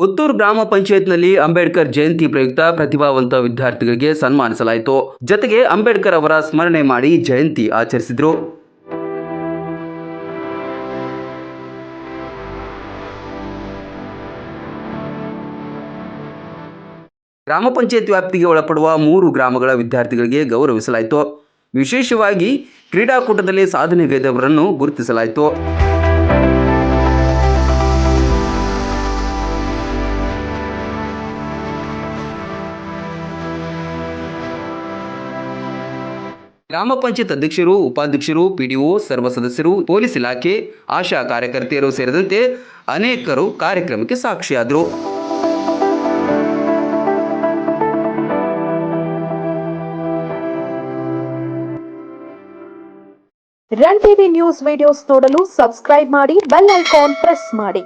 ಪುತ್ತೂರು ಗ್ರಾಮ ಪಂಚಾಯತ್ನಲ್ಲಿ ಅಂಬೇಡ್ಕರ್ ಜಯಂತಿ ಪ್ರಯುಕ್ತ ಪ್ರತಿಭಾವಂತ ವಿದ್ಯಾರ್ಥಿಗಳಿಗೆ ಸನ್ಮಾನಿಸಲಾಯಿತು. ಜೊತೆಗೆ ಅಂಬೇಡ್ಕರ್ ಅವರ ಸ್ಮರಣೆ ಮಾಡಿ ಜಯಂತಿ ಆಚರಿಸಿದರು. ಗ್ರಾಮ ಪಂಚಾಯತ್ ವ್ಯಾಪ್ತಿಗೆ ಒಳಪಡುವ ಮೂರು ಗ್ರಾಮಗಳ ವಿದ್ಯಾರ್ಥಿಗಳಿಗೆ ಗೌರವಿಸಲಾಯಿತು. ವಿಶೇಷವಾಗಿ ಕ್ರೀಡಾಕೂಟದಲ್ಲಿ ಸಾಧನೆಗೈದವರನ್ನು ಗುರುತಿಸಲಾಯಿತು. ಗ್ರಾಮ ಪಂಚಾಯತ್ ಅಧ್ಯಕ್ಷರು, ಉಪಾಧ್ಯಕ್ಷರು, ಪಿಡಿಒ, ಸರ್ವ ಸದಸ್ಯರು, ಪೊಲೀಸ್ ಇಲಾಖೆ, ಆಶಾ ಕಾರ್ಯಕರ್ತೆಯರು ಸೇರಿದಂತೆ ಅನೇಕರು ಕಾರ್ಯಕ್ರಮಕ್ಕೆ ಸಾಕ್ಷಿಯಾದರು. ರನ್ ಟಿವಿ ನ್ಯೂಸ್ ವಿಡಿಯೋಸ್ ನೋಡಲು ಸಬ್ಸ್ಕ್ರೈಬ್ ಮಾಡಿ, ಬೆಲ್ ಐಕಾನ್ ಪ್ರೆಸ್ ಮಾಡಿ.